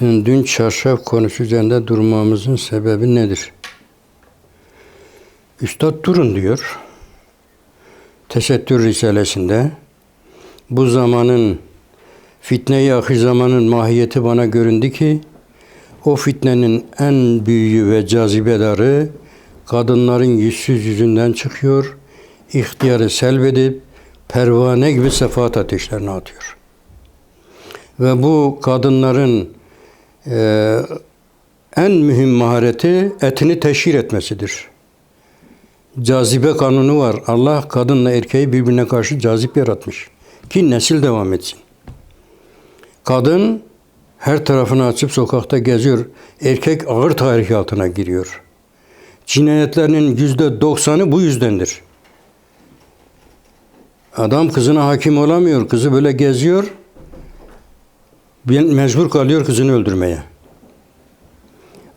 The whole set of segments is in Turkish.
Dün, çarşaf konusu üzerinde durmamızın sebebi nedir? Üstad durun diyor. Tesettür Risalesi'nde bu zamanın fitne-i ahir zamanın mahiyeti bana göründü ki o fitnenin en büyüğü ve cazibedarı kadınların yüzsüz yüzünden çıkıyor, ihtiyarı selvedip pervane gibi sefaat ateşlerine atıyor. Ve bu kadınların e, en mühim mahareti etini teşhir etmesidir. Cazibe kanunu var. Allah kadınla erkeği birbirine karşı cazip yaratmış. Ki nesil devam etsin. Kadın her tarafını açıp sokakta geziyor. Erkek ağır tahrik altına giriyor. Cinayetlerinin yüzde doksanı bu yüzdendir. Adam kızına hakim olamıyor. Kızı böyle geziyor. Mecbur kalıyor kızını öldürmeye.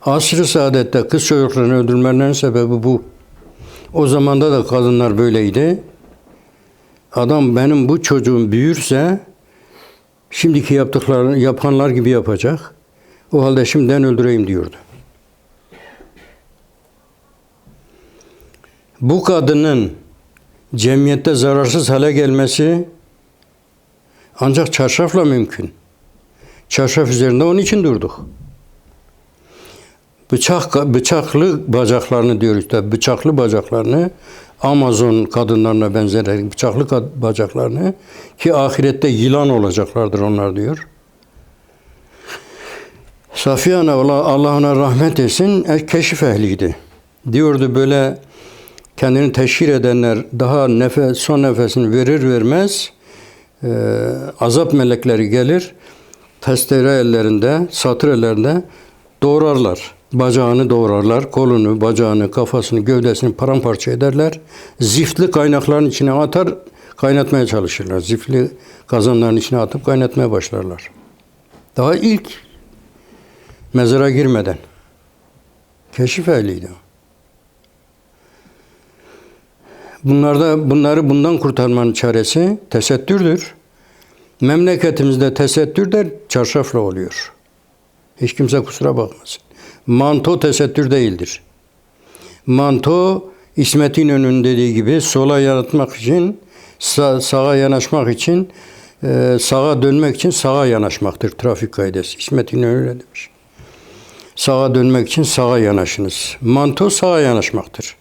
Asr-ı saadette kız çocuklarını öldürmelerinin sebebi bu. O zamanda da kadınlar böyleydi. Adam benim bu çocuğum büyürse şimdiki yaptıklarını yapanlar gibi yapacak. O halde şimdiden öldüreyim diyordu. Bu kadının cemiyette zararsız hale gelmesi ancak çarşafla mümkün. Çarşaf üzerinde onun için durduk. Bıçak bıçaklı bacaklarını diyor işte bıçaklı bacaklarını Amazon kadınlarına benzerek bıçaklı bacaklarını ki ahirette yılan olacaklardır onlar diyor. Safiye Ana Allah ona rahmet etsin e, keşif ehliydi. Diyordu böyle kendini teşhir edenler daha nefes son nefesini verir vermez e, azap melekleri gelir testere ellerinde satır ellerinde doğrarlar. Bacağını doğrarlar, kolunu, bacağını, kafasını, gövdesini paramparça ederler. Zifli kaynakların içine atar, kaynatmaya çalışırlar. Zifli kazanların içine atıp kaynatmaya başlarlar. Daha ilk mezara girmeden. Keşif ehliydi. Bunlarda bunları bundan kurtarmanın çaresi tesettürdür. Memleketimizde tesettür de çarşafla oluyor. Hiç kimse kusura bakmasın. Manto tesettür değildir. Manto İsmet İnönü'nün dediği gibi sola yaratmak için, sa- sağa yanaşmak için, e, sağa dönmek için sağa yanaşmaktır trafik kaidesi. İsmet İnönü öyle demiş. Sağa dönmek için sağa yanaşınız. Manto sağa yanaşmaktır.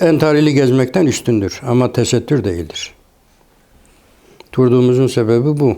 Entarili gezmekten üstündür ama tesettür değildir. Durduğumuzun sebebi bu.